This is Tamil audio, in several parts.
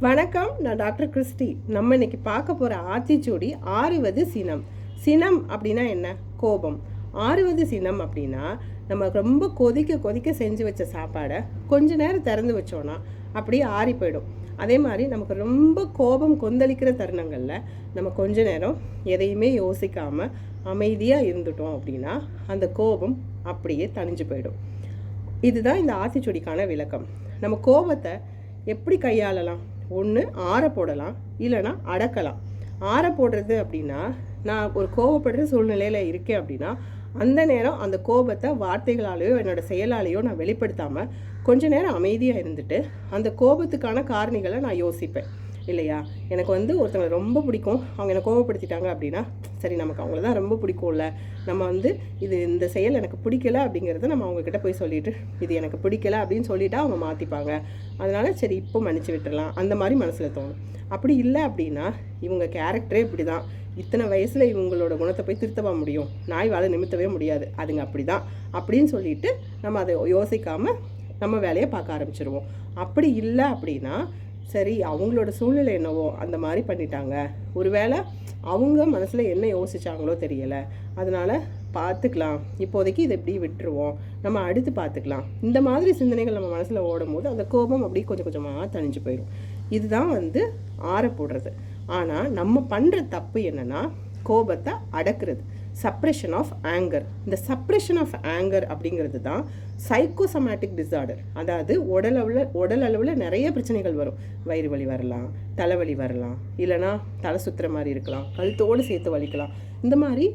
வணக்கம் நான் டாக்டர் கிறிஸ்டி. நம்ம இன்னைக்கு பார்க்க போகிற ஆத்திச்சூடி ஆறுவது சினம். சினம் அப்படின்னா என்ன? கோபம். ஆறுவது சினம் அப்படின்னா நம்ம ரொம்ப கொதிக்க கொதிக்க செஞ்சு வச்ச சாப்பாடை கொஞ்ச நேரம் திறந்து வச்சோன்னா அப்படியே ஆறி போயிடும். அதே மாதிரி நமக்கு ரொம்ப கோபம் கொந்தளிக்கிற தருணங்களில் நம்ம கொஞ்ச நேரம் எதையுமே யோசிக்காமல் அமைதியாக இருந்துட்டோம் அப்படின்னா அந்த கோபம் அப்படியே தணிஞ்சு போயிடும். இதுதான் இந்த ஆத்திச்சூடிக்கான விளக்கம். நம்ம கோபத்தை எப்படி கையாளலாம்? ஒன்று ஆற போடலாம் இல்லைன்னா அடக்கலாம். ஆற போடுறது அப்படின்னா நான் ஒரு கோவப்படுற சூழ்நிலையில் இருக்கேன் அப்படின்னா அந்த நேரம் அந்த கோபத்தை வார்த்தைகளாலேயோ என்னோட செயலாலேயோ நான் வெளிப்படுத்தாமல் கொஞ்ச நேரம் அமைதியாக இருந்துட்டு அந்த கோபத்துக்கான காரணிகளை நான் யோசிப்பேன். இல்லையா? எனக்கு வந்து ஒருத்தவங்களை ரொம்ப பிடிக்கும். அவங்க என்னை கோவப்படுத்திட்டாங்க அப்படின்னா சரி நமக்கு அவங்கள தான் ரொம்ப பிடிக்கும்ல. நம்ம வந்து இது இந்த செயல் எனக்கு பிடிக்கல அப்படிங்கிறத நம்ம அவங்கக்கிட்ட போய் சொல்லிட்டு இது எனக்கு பிடிக்கல அப்படின்னு சொல்லிட்டா அவங்க மாற்றிப்பாங்க அதனால சரி இப்போ மன்னிச்சு விட்டுடலாம் அந்த மாதிரி மனசில் தோணும். அப்படி இல்லை அப்படின்னா இவங்க கேரக்டரே இப்படி தான் இத்தனை வயசில் இவங்களோட குணத்தை போய் திருத்தவா முடியும்? நாய் வாழை நிமித்தவே முடியாது. அதுங்க அப்படி தான் அப்படின்னு சொல்லிட்டு நம்ம அதை யோசிக்காமல் நம்ம வேலையை பார்க்க ஆரம்பிச்சிருவோம். அப்படி இல்லை அப்படின்னா சரி அவங்களோட சூழ்நிலை என்னவோ அந்த மாதிரி பண்ணிட்டாங்க. ஒருவேளை அவங்க மனசில் என்ன யோசிச்சாங்களோ தெரியலை. அதனால் பார்த்துக்கலாம். இப்போதைக்கு இதை இப்படி விட்டுருவோம். நம்ம அடுத்து பார்த்துக்கலாம். இந்த மாதிரி சிந்தனைகள் நம்ம மனசில் ஓடும் போது அந்த கோபம் அப்படியே கொஞ்சம் கொஞ்சமாக தணிஞ்சு போயிடும் இதுதான் வந்து ஆற போடுறது. ஆனால் நம்ம பண்ணுற தப்பு என்னென்னா கோபத்தை அடக்குறது. சப்ரெஷன் ஆஃப் ஆங்கர் இந்த சப்ரெஷன் ஆஃப் ஆங்கர் அப்படிங்கிறது தான் சைக்கோசமேட்டிக் டிஸார்டர் அதாவது உடல் உடல் அளவில் நிறைய பிரச்சனைகள் வரும். வயிறு வலி வரலாம் தலைவலி வரலாம் இல்லைனா தலை சுற்றுற மாதிரி இருக்கலாம் கழுத்தோடு சேர்த்து வலிக்கலாம். இந்த மாதிரி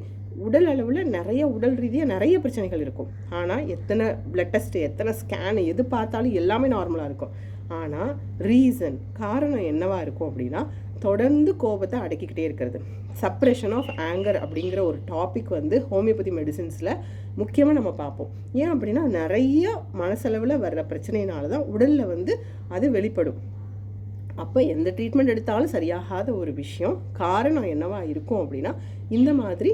உடல் அளவில் நிறைய உடல் ரீதியாக நிறைய பிரச்சனைகள் இருக்கும். ஆனால் எத்தனை பிளட் டெஸ்ட்டு எத்தனை ஸ்கேன் எது பார்த்தாலும் எல்லாமே நார்மலாக இருக்கும். ஆனால் ரீசன் காரணம் என்னவாக இருக்கும் அப்படின்னா தொடர்ந்து கோபத்தை அடக்கிக்கிட்டே இருக்கிறது. சப்ரெஷன் ஆஃப் ஆங்கர் அப்படிங்கிற ஒரு டாபிக் வந்து ஹோமியோபதி மெடிசின்ஸில் முக்கியமாக நம்ம பார்ப்போம். ஏன் அப்படின்னா நிறைய மனசளவில் வர்ற பிரச்சனையினால தான் உடலில் வந்து அது வெளிப்படும். அப்போ எந்த ட்ரீட்மெண்ட் எடுத்தாலும் சரியாகாத ஒரு விஷயம் காரணம் என்னவாக இருக்கும் அப்படின்னா இந்த மாதிரி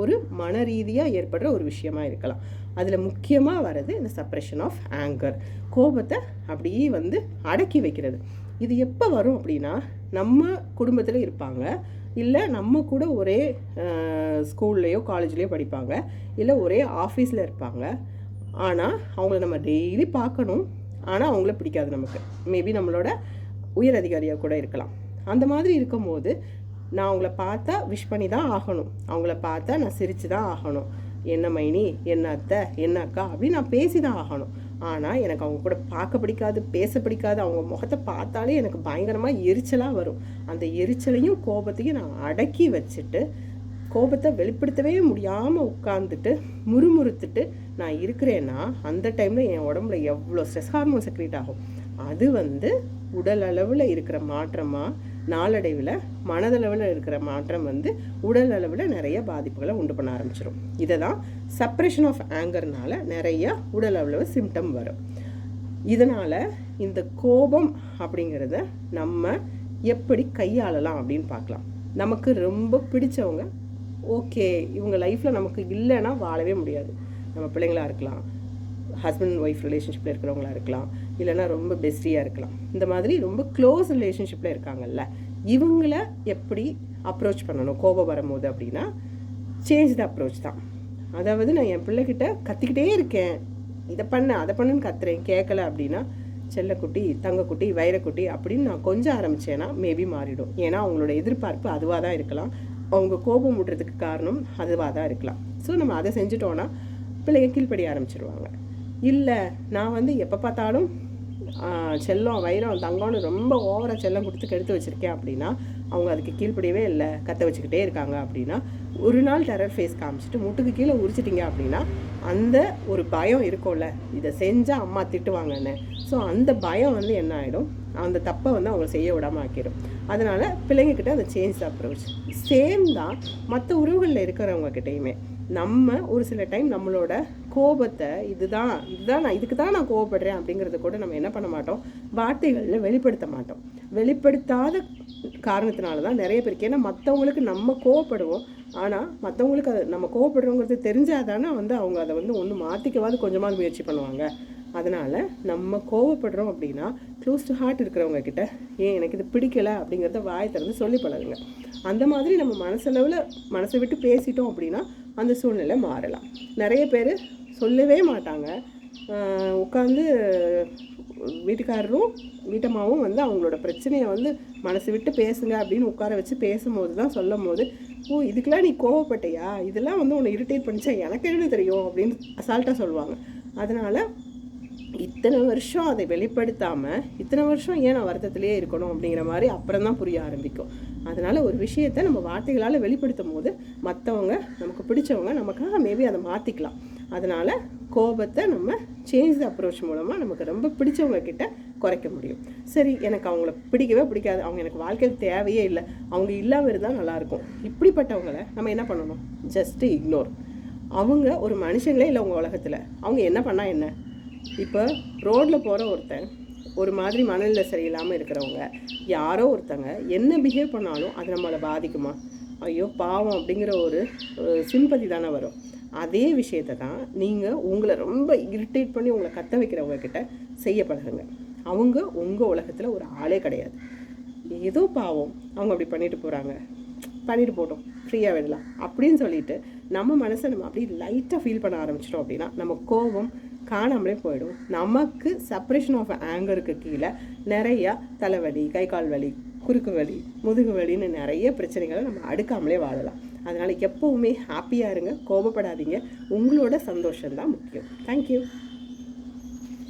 ஒரு மன ரீதியாக ஏற்படுற ஒரு விஷயமா இருக்கலாம். அதில் முக்கியமாக வர்றது இந்த சப்ரெஷன் ஆஃப் ஆங்கர் கோபத்தை அப்படியே வந்து அடக்கி வைக்கிறது. இது எப்போ வரும் அப்படின்னா நம்ம குடும்பத்தில் இருப்பாங்க. இல்லை நம்ம கூட ஒரே ஸ்கூல்லையோ காலேஜ்லேயோ படிப்பாங்க. இல்லை ஒரே ஆஃபீஸில் இருப்பாங்க. ஆனால் அவங்கள நம்ம டெய்லி பார்க்கணும். ஆனால் அவங்கள பிடிக்காது நமக்கு. மேபி நம்மளோட உயர் அதிகாரியாக கூட இருக்கலாம். அந்த மாதிரி இருக்கும்போது நான் அவங்கள பார்த்தா விஷ் பண்ணி தான் ஆகணும். அவங்கள பார்த்தா நான் சிரித்து தான் ஆகணும். என்ன மைனி என்ன அத்தை என்ன அக்கா அப்படின்னு நான் பேசி தான் ஆகணும். ஆனால் எனக்கு அவங்க கூட பார்க்க பிடிக்காது பேச பிடிக்காது அவங்க முகத்தை பார்த்தாலே எனக்கு பயங்கரமாக எரிச்சலாக வரும். அந்த எரிச்சலையும் கோபத்தையும் நான் அடக்கி வச்சுட்டு கோபத்தை வெளிப்படுத்தவே முடியாமல் உட்காந்துட்டு முறுமுறுத்துட்டு நான் இருக்கிறேன்னா அந்த டைமில் என் உடம்புல எவ்வளோ ஸ்ட்ரெஸ் ஹார்மோன் செக்ரேட் ஆகும்? அது வந்து உடல் அளவில் இருக்கிற மாற்றமாக நாளடைவில் மனதளவில் இருக்கிற மாற்றம் வந்து உடல் அளவில் நிறைய பாதிப்புகளை உண்டு பண்ண ஆரம்பிச்சிடும் இதை தான் சப்ரேஷன் ஆஃப் ஆங்கர்னால நிறைய உடல் அளவில் சிம்டம் வரும். இதனால் இந்த கோபம் அப்படிங்கிறத நம்ம எப்படி கையாளலாம் அப்படின்னு பார்க்கலாம். நமக்கு ரொம்ப பிடிச்சவங்க ஓகே இவங்க லைஃப்பில் நமக்கு இல்லைன்னா வாழவே முடியாது. நம்ம பிள்ளைங்களா இருக்கலாம் ஹஸ்பண்ட் ஒய்ஃப் ரிலேஷன்ஷிப்பில் இருக்கிறவங்களா இருக்கலாம் இல்லைனா ரொம்ப பெஸ்டியாக இருக்கலாம். இந்த மாதிரி ரொம்ப க்ளோஸ் ரிலேஷன்ஷிப்பில் இருக்காங்கல்ல இவங்கள எப்படி அப்ரோச் பண்ணணும்? கோபம் வரும்போது அப்படின்னா சேஞ்ச் த அப்ரோச் தான். அதாவது நான் என் பிள்ளைகிட்ட கற்றுக்கிட்டே இருக்கேன். இதை பண்ண அதை பண்ணுன்னு கத்துறேன். கேட்கல அப்படின்னா செல்லக்குட்டி தங்கக்குட்டி வைரக்குட்டி அப்படின்னு நான் கொஞ்சம் ஆரம்பித்தேன்னா மேபி மாறிடும். ஏன்னா அவங்களோட எதிர்பார்ப்பு அதுவாக தான் இருக்கலாம். அவங்க கோபம் விடுறதுக்கு காரணம் அதுவாக தான் இருக்கலாம். ஸோ நம்ம அதை செஞ்சுட்டோன்னா பிள்ளைங்க கீழ்ப்படி ஆரம்பிச்சிருவாங்க. இல்லை நான் வந்து எப்போ பார்த்தாலும் செல்லம் வைரம் தங்கம்னு ரொம்ப ஓவராக செல்லம் கொடுத்து கெடுத்து வச்சுருக்கேன் அப்படின்னா அவங்க அதுக்கு கீழ்ப்படியவே இல்லை. கத்த வச்சுக்கிட்டே இருக்காங்க அப்படின்னா ஒரு நாள் டெரர் ஃபேஸ் காமிச்சிட்டு முட்டுக்கு கீழே உரிச்சிட்டிங்க அப்படின்னா அந்த ஒரு பயம் இருக்கும்ல. இதை செஞ்சால் அம்மா திட்டுவாங்கன்னு. ஸோ அந்த பயம் வந்து என்ன ஆகிடும் அந்த தப்பை வந்து அவங்க செய்ய விடாமல் ஆக்கிடும் அதனால் பிள்ளைங்கக்கிட்ட அந்த சேஞ்ச் அப்ரோச் சேம் தான் மற்ற உறவுகளில் இருக்கிறவங்க கிட்டேயுமே. நம்ம ஒரு சில டைம் நம்மளோட கோபத்தை இதுதான் இதுதான் நான் இதுக்கு தான் நான் கோவப்படுறேன் அப்படிங்கிறத கூட நம்ம என்ன பண்ண மாட்டோம்? வார்த்தைகளில் வெளிப்படுத்த மாட்டோம். வெளிப்படுத்தாத காரணத்தினால தான் நிறைய பேருக்கு. ஏன்னா மற்றவங்களுக்கு நம்ம கோவப்படுவோம். ஆனால் மற்றவங்களுக்கு அது நம்ம கோவப்படுறோங்கிறது தெரிஞ்சால் தானே வந்து அவங்க அதை வந்து ஒன்று மாற்றிக்கவாது கொஞ்சமாவது முயற்சி பண்ணுவாங்க. அதனால் நம்ம கோவப்படுறோம் அப்படின்னா க்ளோஸ் டு ஹார்ட் இருக்கிறவங்க கிட்ட ஏன் எனக்கு இது பிடிக்கல அப்படிங்கிறத வாய் திறந்து சொல்லி பழகுங்க. அந்த மாதிரி நம்ம மனசளவில் மனசை விட்டு பேசிட்டோம் அப்படின்னா அந்த சூழ்நிலை மாறலாம். நிறைய பேர் சொல்லவே மாட்டாங்க. உட்காந்து வீட்டுக்காரரும் வீட்டம்மாவும் வந்து அவங்களோட பிரச்சனையை வந்து மனசு விட்டு பேசுங்க அப்படின்னு உட்கார வச்சு பேசும்போது தான் சொல்லும் போது ஓ இதுக்கெலாம் நீ கோவப்பட்டையா? இதெல்லாம் வந்து உன்னை இரிட்டேட் பண்ணிச்சா? எனக்கு என்ன தெரியும்? அப்படின்னு அசால்ட்டாக சொல்லுவாங்க. அதனால் இத்தனை வருஷம் அதை வெளிப்படுத்தாமல் இத்தனை வருஷம் ஏன் நான் வருத்தத்திலே இருக்கணும் அப்படிங்கிற மாதிரி அப்புறம் தான் புரிய ஆரம்பிக்கும். அதனால் ஒரு விஷயத்தை நம்ம வார்த்தைகளால் வெளிப்படுத்தும் போது மற்றவங்க நமக்கு பிடிச்சவங்க நமக்காக மேபி அதை மாற்றிக்கலாம் அதனால் கோபத்தை நம்ம சேஞ்ச் அப்ரோச் மூலமாக நமக்கு ரொம்ப பிடிச்சவங்க கிட்ட குறைக்க முடியும். சரி எனக்கு அவங்கள பிடிக்கவே பிடிக்காது. அவங்க எனக்கு வாழ்க்கையில் தேவையே இல்லை. அவங்க இல்லாமல் இருந்தால் நல்லாயிருக்கும் இப்படிப்பட்டவங்களை நம்ம என்ன பண்ணணும்? ஜஸ்ட்டு இக்னோர் அவங்க ஒரு மனுஷங்களே இல்லை உங்கள் உலகத்தில். அவங்க என்ன பண்ணால் என்ன? இப்போ ரோட்டில் போகிற ஒருத்தன் ஒரு மாதிரி மனநிலை சரியில்லாமல் இருக்கிறவங்க யாரோ ஒருத்தங்க என்ன பிஹேவ் பண்ணாலும் அது நம்மளை பாதிக்குமா? ஐயோ பாவம் அப்படிங்கிற ஒரு சிம்பதி தானே வரும். அதே விஷயத்தை தான் நீங்கள் உங்களை ரொம்ப இரிட்டேட் பண்ணி உங்களை கத்த வைக்கிறவங்கக்கிட்ட செய்ய பழகுங்க. அவங்க உங்கள் உலகத்தில் ஒரு ஆளே கிடையாது. ஏதோ பாவம் அவங்க அப்படி பண்ணிட்டு போகிறாங்க பண்ணிட்டு போட்டோம் ஃப்ரீயாக விடலாம் அப்படின்னு சொல்லிட்டு நம்ம மனசை நம்ம அப்படியே லைட்டாக ஃபீல் பண்ண ஆரம்பிச்சிட்டோம் அப்படின்னா நம்ம கோபம் காணாமலே போயிடும். நமக்கு செப்பரேஷன் ஆஃப் ஆங்கருக்கு கீழே நிறையா தலைவலி கை கால் வலி குறுக்கு வலி முதுகு வலின்னு நிறைய பிரச்சனைகளை நம்ம அடுக்காமலே வாழலாம். அதனால் எப்போவுமே ஹாப்பியாக இருங்க கோபப்படாதீங்க. உங்களோட சந்தோஷம்தான் முக்கியம். தேங்க்யூ